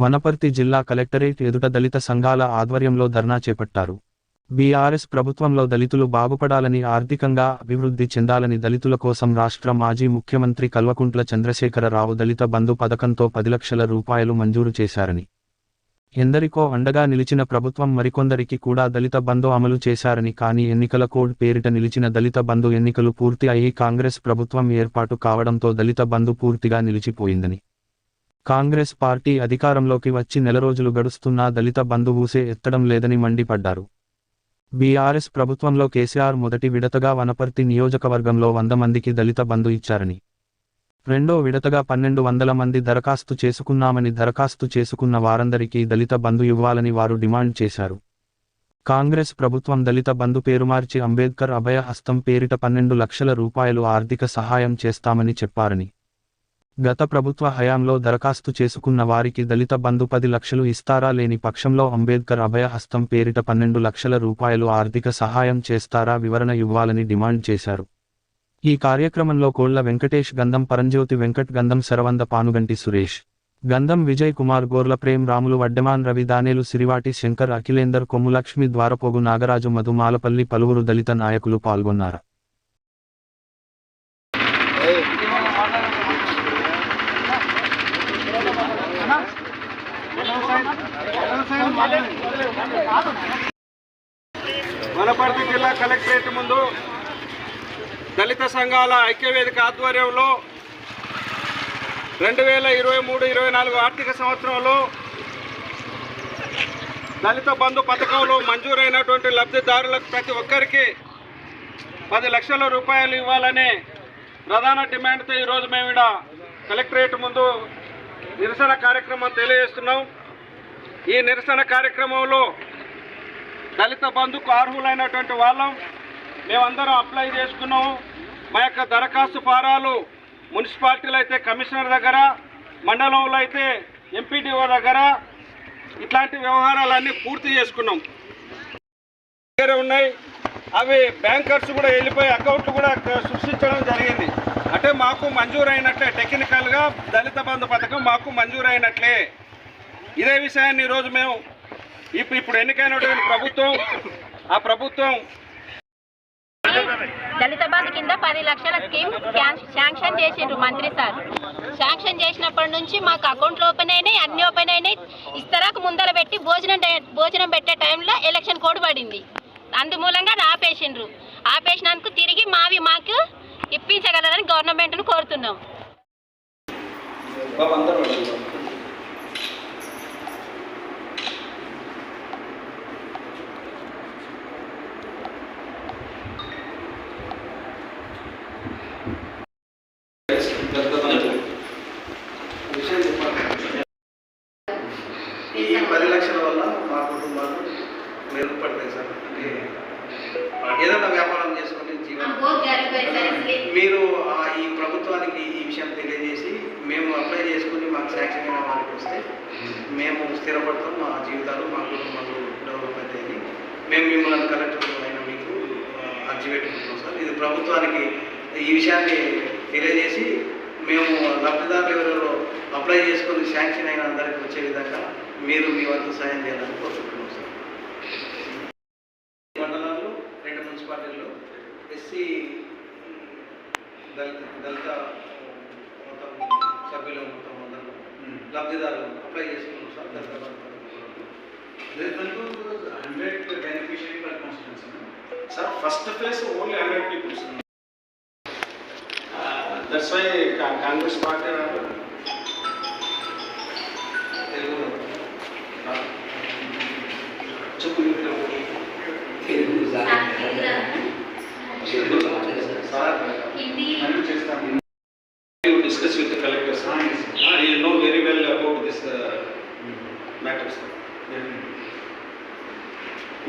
వనపర్తి జిల్లా కలెక్టరేట్ ఎదుట దళిత సంఘాల ఆధ్వర్యంలో ధర్నా చేపట్టారు. బీఆర్ఎస్ ప్రభుత్వంలో దళితులు బాగుపడాలని ఆర్థికంగా అభివృద్ధి చెందాలని దళితుల కోసం రాష్ట్ర మాజీ ముఖ్యమంత్రి కల్వకుంట్ల చంద్రశేఖరరావు దళిత బంధు పథకంతో పది లక్షల రూపాయలు మంజూరు చేశారని. ఎందరికో అండగా నిలిచిన ప్రభుత్వం మరికొందరికి కూడా దళిత బంధు అమలు చేశారని కానీ ఎన్నికల కోడ్ పేరిట నిలిచిన దళిత బంధు ఎన్నికలు పూర్తి అయ్యి కాంగ్రెస్ ప్రభుత్వం ఏర్పాటు కావడంతో దళిత బంధు పూర్తిగా నిలిచిపోయిందని. కాంగ్రెస్ పార్టీ అధికారంలోకి వచ్చి నెల రోజులు గడుస్తున్నా దళిత బంధువుసే ఎత్తడం లేదని మండిపడ్డారు. బీఆర్ఎస్ ప్రభుత్వంలో కేసీఆర్ మొదటి విడతగా వనపర్తి నియోజకవర్గంలో వంద మందికి దళిత బంధు ఇచ్చారని. రెండో విడతగా పన్నెండు వందల మంది దరఖాస్తు చేసుకున్నామని దరఖాస్తు చేసుకున్న వారందరికీ దళిత బంధు ఇవ్వాలని వారు డిమాండ్ చేశారు. కాంగ్రెస్ ప్రభుత్వం దళిత బంధు పేరు మార్చి అంబేద్కర్ అభయ హస్తం పేరిట పన్నెండు లక్షల రూపాయలు ఆర్థిక సహాయం చేస్తామని చెప్పారని. గత ప్రభుత్వ హయాంలో దరఖాస్తు చేసుకున్న వారికి దళిత బంధు పది లక్షలు ఇస్తారా లేని పక్షంలో అంబేద్కర్ అభయ హస్తం పేరిట పన్నెండు లక్షల రూపాయలు ఆర్థిక సహాయం చేస్తారా వివరణ ఇవ్వాలని డిమాండ్ చేశారు. ఈ కార్యక్రమంలో కోళ్ళ వెంకటేష్ గంధం పరంజ్యోతి వెంకట్ గంధం శరవంద పానుగంటి సురేష్ గంధం విజయ్ కుమార్ గోర్ల ప్రేమ్ రాములు వడ్డెమాన్ రవి దానేలు సిరివాటి శంకర్ అఖిలేందర్ కొమ్ములక్ష్మి ద్వారపోగు నాగరాజు మధు మాలపల్లి పలువురు దళిత నాయకులు పాల్గొన్నారు. వనపర్తి జిల్లా కలెక్టరేట్ ముందు దళిత సంఘాల ఐక్యవేదిక ఆధ్వర్యంలో రెండు వేల ఇరవై మూడు ఇరవై నాలుగు ఆర్థిక సంవత్సరంలో దళిత బంధు పథకంలో మంజూరైనటువంటి లబ్ధిదారులకు ప్రతి ఒక్కరికి పది లక్షల రూపాయలు ఇవ్వాలని ప్రధాన డిమాండ్తో ఈరోజు మేము ఇక్కడ కలెక్టరేట్ ముందు నిరసన కార్యక్రమం తెలియజేస్తున్నాం. ఈ నిరసన కార్యక్రమంలో దళిత బంధుకు అర్హులైనటువంటి వాళ్ళం. మేమందరం అప్లై చేసుకున్నాము. మా యొక్క దరఖాస్తు ఫారాలు మున్సిపాలిటీలో అయితే కమిషనర్ దగ్గర మండలంలో అయితే ఎంపీడీఓ దగ్గర ఇట్లాంటి వ్యవహారాలన్నీ పూర్తి చేసుకున్నాం. దగ్గర ఉన్నాయి. అవి బ్యాంకర్స్ కూడా వెళ్ళిపోయి అకౌంట్లు కూడా సృష్టించడం జరిగింది. అంటే మాకు మంజూరైనట్లే టెక్నికల్గా దళిత బంధు పథకం మాకు మంజూరైనట్లే. ఇదే విషయాన్ని ఈరోజు మేము ఇప్పుడు ఇప్పుడు ఎన్నికైనటువంటి ప్రభుత్వం ఆ ప్రభుత్వం దళిత బంధు కింద పది లక్షల స్కీమ్ శాంక్షన్ చేసిండ్రు మంత్రి సార్. శాంక్షన్ చేసినప్పటి నుంచి మాకు అకౌంట్లు ఓపెన్ అయినాయి అన్ని ఓపెన్ అయినాయి. ఇస్తరాకు ముందర పెట్టి భోజనం భోజనం పెట్టే టైంలో ఎలక్షన్ కోడ్ పడింది. అందుమూలంగా అది ఆపేసిండ్రు. ఆపేసినందుకు తిరిగి మావి మాకు ఇప్పించగలరని గవర్నమెంట్ను కోరుతున్నాం. ఈ పది లక్షల వల్ల మా కుటుంబాలు మెరుగుపడతాయి సార్. అంటే ఏదైనా వ్యాపారం చేసుకుని జీవనం మీరు ఈ ప్రభుత్వానికి ఈ విషయం తెలియజేసి మేము అప్లై చేసుకుని మాకు శాంక్షన్ అయిన వారికి వస్తే మేము స్థిరపడతాం మా జీవితాలు మా కుటుంబాలు డెవలప్ అవుతాయని మేము మిమ్మల్ని కలెక్టర్ అయిన మీకు అర్జీ పెట్టుకుంటున్నాం సార్. ఇది ప్రభుత్వానికి ఈ విషయాన్ని తెలియజేసి మేము లబ్ధిదారులు ఎవరెవరో అప్లై చేసుకుని శాంక్షన్ అయిన అందరికి వచ్చే విధంగా మీరు మీ వంతు సాయం చేయాలని కోరుకుంటున్నాం సార్. మండలాలు రెండు మున్సిపాలిటీలు ఎస్సీ దళిత దళిత మొత్తం సభ్యులు మొత్తం అందరూ లబ్ధిదారులు అప్లై చేసుకున్నాం sir Dalit hundred beneficiary per constituency sir first phase only hundred peoples that's why Congress party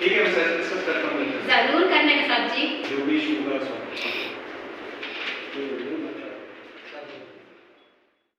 ठीक है सर सब करता हूँ ज़रूर करने का साहब जी। जो भी शुगर